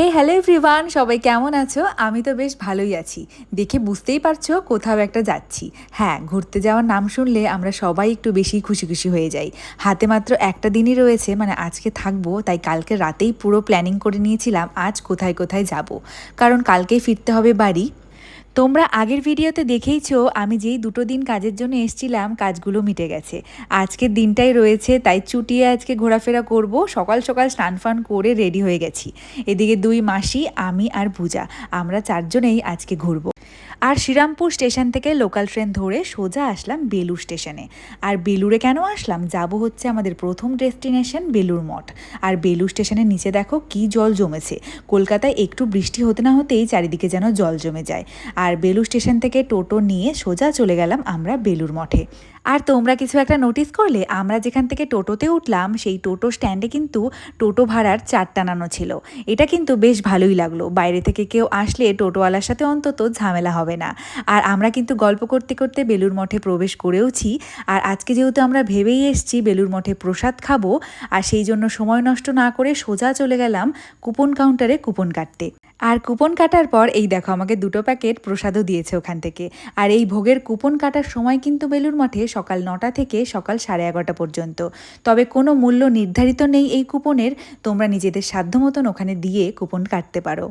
হে hello everyone সবাই কেমন আছো? আমি তো বেশ ভালোই আছি। দেখে বুঝতেই পারছ কোথাও একটা যাচ্ছি। হ্যাঁ ঘুরতে যাওয়ার নাম শুনলে আমরা সবাই একটু বেশি খুশি খুশি হয়ে যাই। হাতে মাত্র একটা দিনই রয়েছে মানে আজকে থাকব, তাই কালকে রাতেই পুরো প্ল্যানিং করে নিয়েছিলাম, আজ কোথায় কোথায় যাব? কারণ কালকেই ফিরতে হবে বাড়ি। তোমরা আগের ভিডিওতে দেখেইছো, আমি যেই দুটো দিন কাজের জন্য এসছিলাম, কাজগুলো মিটে গেছে। আজকের দিনটাই রয়েছে, তাই চুটিয়ে আজকে ঘোরাফেরা করব। সকাল সকাল স্নান ফান করে রেডি হয়ে গেছি। এদিকে দুই মাসি, আমি আর পূজা। আমরা চারজনেই আজকে ঘুরবো। আর শ্রীরামপুর স্টেশন থেকে লোকাল ট্রেন ধরে সোজা আসলাম বেলুর স্টেশনে। আর বেলুরে কেন আসলাম? যাব হচ্ছে আমাদের প্রথম ডেস্টিনেশন বেলুর মঠ। আর বেলু স্টেশনের নিচে দেখো কি জল জমেছে। কলকাতায় একটু বৃষ্টি হতে না হতেই চারিদিকে যেন জল জমে যায়। আর বেলু স্টেশন থেকে টোটো নিয়ে সোজা চলে গেলাম আমরা বেলুর মঠে। আর তোমরা কিছু একটা নোটিস করলে, আমরা যেখান থেকে টোটোতে উঠলাম, সেই টোটো স্ট্যান্ডে কিন্তু টোটো ভাড়ার চার টানানো ছিল। এটা কিন্তু বেশ ভালোই লাগল। বাইরে থেকে কেউ আসলে টোটোওয়ালার সাথে অন্তত ঝামেলা হবে না। আর আমরা কিন্তু গল্প করতে করতে বেলুর মঠে প্রবেশ করেওছি। আর আজকে যেহেতু আমরা ভেবেই এসছি বেলুর মঠে প্রসাদ খাব, আর সেই জন্য সময় নষ্ট না করে সোজা চলে গেলাম কুপন কাউন্টারে কুপন কাটতে। আর কুপন কাটার পর, এই দেখো আমাকে দুটো প্যাকেট প্রসাদও দিয়েছে ওখান থেকে। আর এই ভোগের কুপন কাটার সময় কিন্তু বেলুর মঠে সকাল নটা থেকে সকাল সাড়ে এগারোটা পর্যন্ত। তবে কোনো মূল্য নির্ধারিত নেই এই কুপনের, তোমরা নিজেদের সাধ্য মতন ওখানে দিয়ে কুপন কাটতে পারো।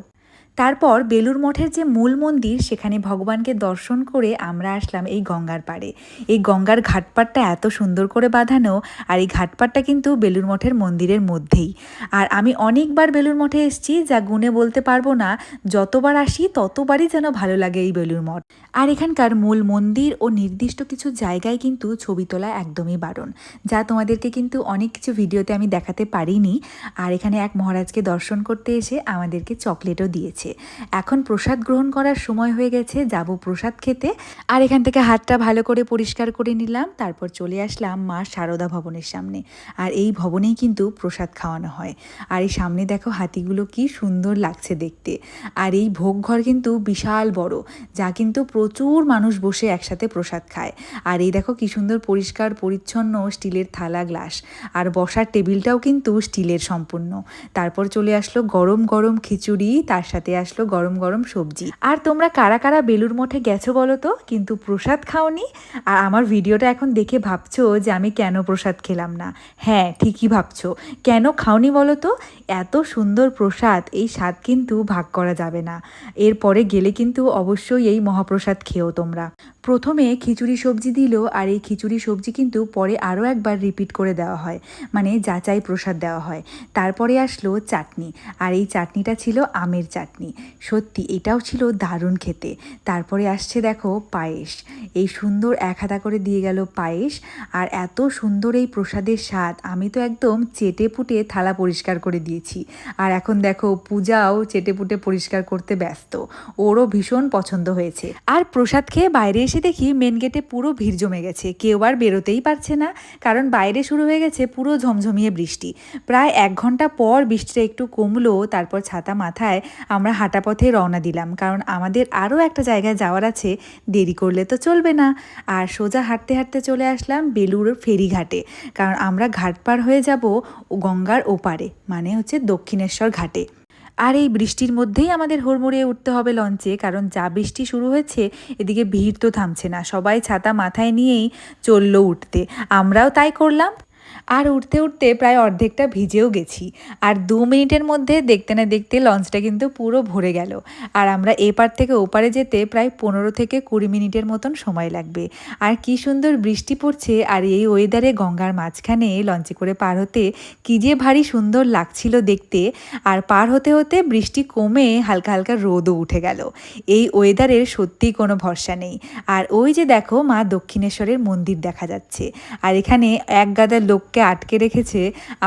তারপর বেলুর মঠের যে মূল মন্দির, সেখানে ভগবানকে দর্শন করে আমরা আসলাম এই গঙ্গার পাড়ে। এই গঙ্গার ঘাটপাটটা এত সুন্দর করে বাঁধানো আর এই ঘাটপাটটা কিন্তু বেলুর মঠের মন্দিরের মধ্যেই। আর আমি অনেকবার বেলুর মঠে এসেছি, যা গুণে বলতে পারব না, যতবার আসি ততবারই যেন ভালো লাগে এই বেলুর মঠ। আর এখানকার মূল মন্দির ও নির্দিষ্ট কিছু জায়গায় কিন্তু ছবি তোলা একদমই বারণ, যা তোমাদেরকে কিন্তু অনেক কিছু ভিডিওতে আমি দেখাতে পারিনি। আর এখানে এক মহারাজকে দর্শন করতে এসে আমাদেরকে চকলেটও দিয়েছে। এখন প্রসাদ গ্রহণ করার সময় হয়ে গেছে, যাব প্রসাদ খেতে। আর এখান থেকে হাতটা ভালো করে পরিষ্কার করে নিলাম, তারপর চলে আসলাম মা সারদা ভবনের সামনে। আর এই ভবনেই কিন্তু প্রসাদ খাওয়ানো হয়। আর এই সামনে দেখো হাতিগুলো কি সুন্দর লাগছে দেখতে। আর এই ভোগ ঘর কিন্তু বিশাল বড়, যা কিন্তু প্রচুর মানুষ বসে একসাথে প্রসাদ খায়। আর এই দেখো কি সুন্দর পরিষ্কার, পরিচ্ছন্ন স্টিলের থালা, গ্লাস। আর বসার টেবিলটাও কিন্তু স্টিলের সম্পূর্ণ। তারপর চলে আসলো গরম গরম খিচুড়ি, তার সাথে আসলো গরম গরম সবজি। আর তোমরা কারা কারা বেলুর মঠে গেছো বলো তো? কিন্তু প্রসাদ খাওনি? আর আমার ভিডিওটা এখন দেখে ভাবছ যে আমি কেন প্রসাদ খেলাম না? হ্যাঁ ঠিকই ভাবছ। কেন খাওনি বলো তো? এত সুন্দর প্রসাদ, এই স্বাদ কিন্তু ভাগ করা যাবে না। এরপরে গেলে কিন্তু অবশ্যই এই মহাপ্রসাদ খেও তোমরা। প্রথমে খিচুড়ি সবজি দিল, আর এই খিচুড়ি সবজি কিন্তু পরে আরও একবার রিপিট করে দেওয়া হয়। মানে যাচাই প্রসাদ দেওয়া হয়। তারপরে আসলো চাটনি, আর এই চাটনিটা ছিল আমের চাটনি। সত্যি, এটাও ছিল দারুণ খেতে। তারপরে আসছে দেখো পায়েস। এই সুন্দর এক হাতা করে দিয়ে গেল পায়েস আর এত সুন্দর এই প্রসাদের স্বাদ, আমি তো একদম চেটে পুটে থালা পরিষ্কার করে দিয়েছি। আর এখন দেখো পূজাও চেটে পুটে পরিষ্কার করতে ব্যস্ত। ওরও ভীষণ পছন্দ হয়েছে। আর প্রসাদ খেয়ে বাইরে এসে দেখি মেন গেটে পুরো ভিড় জমে গেছে। কেউ আর বেরোতেই পারছে না, কারণ বাইরে শুরু হয়ে গেছে পুরো ঝমঝমিয়ে বৃষ্টি। প্রায় এক ঘণ্টা পর বৃষ্টিটা একটু কমলো, তারপর ছাতা মাথায় আমরা হাঁটা পথে রওনা দিলাম। কারণ আমাদের আরও একটা জায়গায় যাওয়ার আছে, দেরি করলে তো চলবে না। আর সোজা হাঁটতে হাঁটতে চলে আসলাম বেলুর ফেরিঘাটে। কারণ আমরা ঘাট পার হয়ে যাব গঙ্গার ওপারে মানে হচ্ছে দক্ষিণেশ্বর ঘাটে। আর এই বৃষ্টির মধ্যেই আমাদের হুড়মুড়িয়ে উঠতে হবে লঞ্চে, কারণ যা বৃষ্টি শুরু হয়েছে, এদিকে ভিড় তো থামছে না। সবাই ছাতা মাথায় নিয়েই চলল উঠতে। আমরাও তাই করলাম। আর উঠতে উঠতে প্রায় অর্ধেকটা ভিজেও গেছি। আর দু মিনিটের মধ্যে দেখতে না দেখতে লঞ্চটা কিন্তু পুরো ভরে গেল। আর আমরা এপার থেকে ওপারে যেতে প্রায় পনেরো থেকে কুড়ি মিনিটের মতন সময় লাগবে। আর কি সুন্দর বৃষ্টি পড়ছে আর এই ওয়েদারে গঙ্গার মাঝখানে লঞ্চে করে পার হতে কী যে ভারী সুন্দর লাগছিল দেখতে। আর পার হতে হতে বৃষ্টি কমে হালকা হালকা রোদও উঠে গেল। এই ওয়েদারের সত্যিই কোনো ভরসা নেই। আর ওই যে দেখো মা দক্ষিণেশ্বরের মন্দির দেখা যাচ্ছে। আর এখানে এক গাদা লোককে আটকে রেখেছে,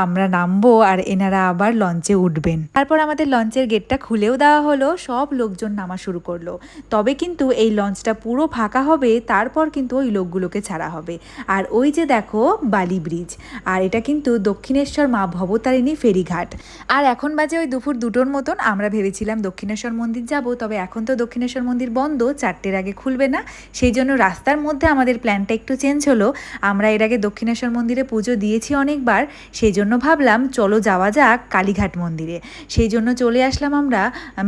আমরা নামবো আর এনারা আবার লঞ্চে উঠবেন। তারপর আমাদের লঞ্চের গেটটা খুলেও দেওয়া হলো, সব লোকজন নামা শুরু করল। তবে কিন্তু এই লঞ্চটা পুরো ফাঁকা হবে, তারপর কিন্তু ওই লোকগুলোকে ছাড়া হবে। আর ওই যে দেখো, বালি ব্রিজ, আর এটা কিন্তু দক্ষিণেশ্বর মা ভবতারিণী ফেরিঘাট। আর এখন বাজে ওই দুপুর দুটোর মতন, আমরা ভেবেছিলাম দক্ষিণেশ্বর মন্দির যাব, তবে এখন তো দক্ষিণেশ্বর মন্দির বন্ধ, চারটের আগে খুলবে না। সেই জন্য রাস্তার মধ্যে আমাদের প্ল্যানটা একটু চেঞ্জ হলো। আমরা এর আগে দক্ষিণেশ্বর মন্দিরে পুজো দিয়েছি অনেকবার সেই জন্য ভাবলাম চলো যাওয়া যাক কালীঘাট মন্দিরে। সেই জন্য চলে আসলাম আমরা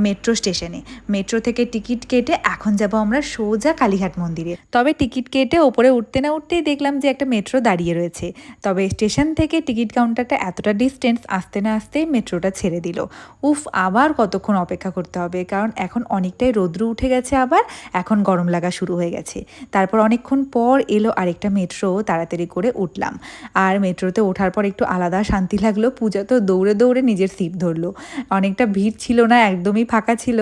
মেট্রো স্টেশনে। মেট্রো থেকে টিকিট কেটে এখন যাব আমরা সোজা কালীঘাট মন্দিরে। তবে টিকিট কেটে ওপরে উঠতে না উঠতেই দেখলাম যে একটা মেট্রো দাঁড়িয়ে রয়েছে। তবে স্টেশন থেকে টিকিট কাউন্টারটা এতটা ডিস্টেন্স আসতে না আসতেই মেট্রোটা ছেড়ে দিল। উফ, আবার কতক্ষণ অপেক্ষা করতে হবে? কারণ এখন অনেকটাই রৌদ্র উঠে গেছে আবার, এখন গরম লাগা শুরু হয়ে গেছে। তারপর অনেকক্ষণ পর এলো আরেকটা মেট্রো, তাড়াতাড়ি করে উঠলাম। আর মেট্রোতে ওঠার পর একটু আলাদা শান্তি লাগল। পূজা তো দৌড়ে দৌড়ে নিজের সিট ধরলো। অনেকটা ভিড় ছিল না, একদমই ফাঁকা ছিল।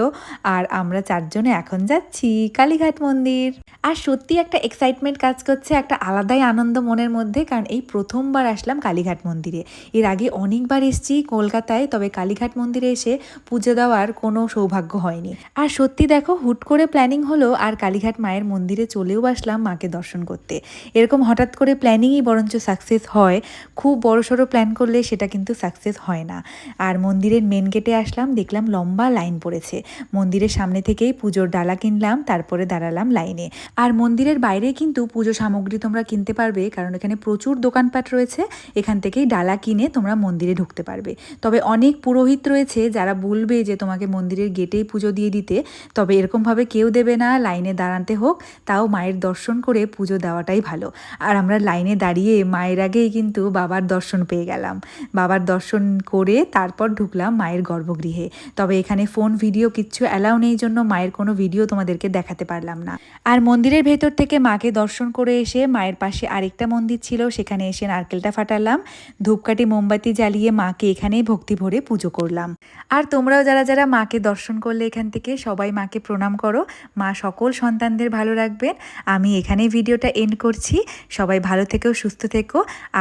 আর আমরা চারজনে এখন যাচ্ছি কালীঘাট মন্দির। আর সত্যি একটা এক্সাইটমেন্ট কাজ করছে, একটা আলাদাই আনন্দ মনের মধ্যে। কারণ এই প্রথমবার আসলাম কালীঘাট মন্দিরে। এর আগে অনেকবার এসেছি কলকাতায়, তবে কালীঘাট মন্দিরে এসে পুজো দেওয়ার কোনো সৌভাগ্য হয়নি। আর সত্যি দেখো, হুট করে প্ল্যানিং হলো আর কালীঘাট মায়ের মন্দিরে চলেও আসলাম মাকে দর্শন করতে। এরকম হঠাৎ করে প্ল্যানিংই বরঞ্চ সাকসেস হয়। খুব বড় সড়ো প্ল্যান করলে সেটা কিন্তু সাকসেস হয় না। আর মন্দিরের মেন গেটে আসলাম, দেখলাম লম্বা লাইন পড়েছে। মন্দিরের সামনে থেকেই পুজোর ডালা কিনলাম, তারপরে দাঁড়ালাম লাইনে আর মন্দিরের বাইরে কিন্তু পুজো সামগ্রী তোমরা কিনতে পারবে, কারণ এখানে প্রচুর দোকানপাট রয়েছে। এখান থেকেই ডালা কিনে তোমরা মন্দিরে ঢুকতে পারবে। তবে অনেক পুরোহিত রয়েছে যারা বলবে যে, তোমাকে মন্দিরের গেটেই পুজো দিয়ে দিতে। তবে এরকমভাবে কেউ দেবে না লাইনে দাঁড়াতে হোক। তাও মায়ের দর্শন করে পুজো দেওয়াটাই ভালো। আর আমরা লাইনে দাঁড়িয়ে মায়ের আগেই কিন্তু বাবার দর্শন পেয়ে গেলাম। বাবার দর্শন করে তারপর ঢুকলাম মায়ের গর্ভগৃহে। তবে এখানে ফোন, ভিডিও কিচ্ছু অ্যালাউ নেই জন্য মায়ের কোনো ভিডিও তোমাদেরকে দেখাতে পারলাম না। আর মন্দিরের ভেতর থেকে মাকে দর্শন করে এসে মায়ের পাশে আরেকটা মন্দির ছিল, সেখানে এসে নারকেলটা ফাটালাম। ধূপকাঠি, মোমবাতি জ্বালিয়ে মাকে এখানেই ভক্তি ভরে পুজো করলাম। আর তোমরাও যারা যারা মাকে দর্শন করলে এখান থেকে সবাই মাকে প্রণাম করো। মা সকল সন্তানদের ভালো রাখবেন। আমি এখানেই ভিডিওটা এন্ড করছি। সবাই ভালো থেকো, সুস্থ থেকো।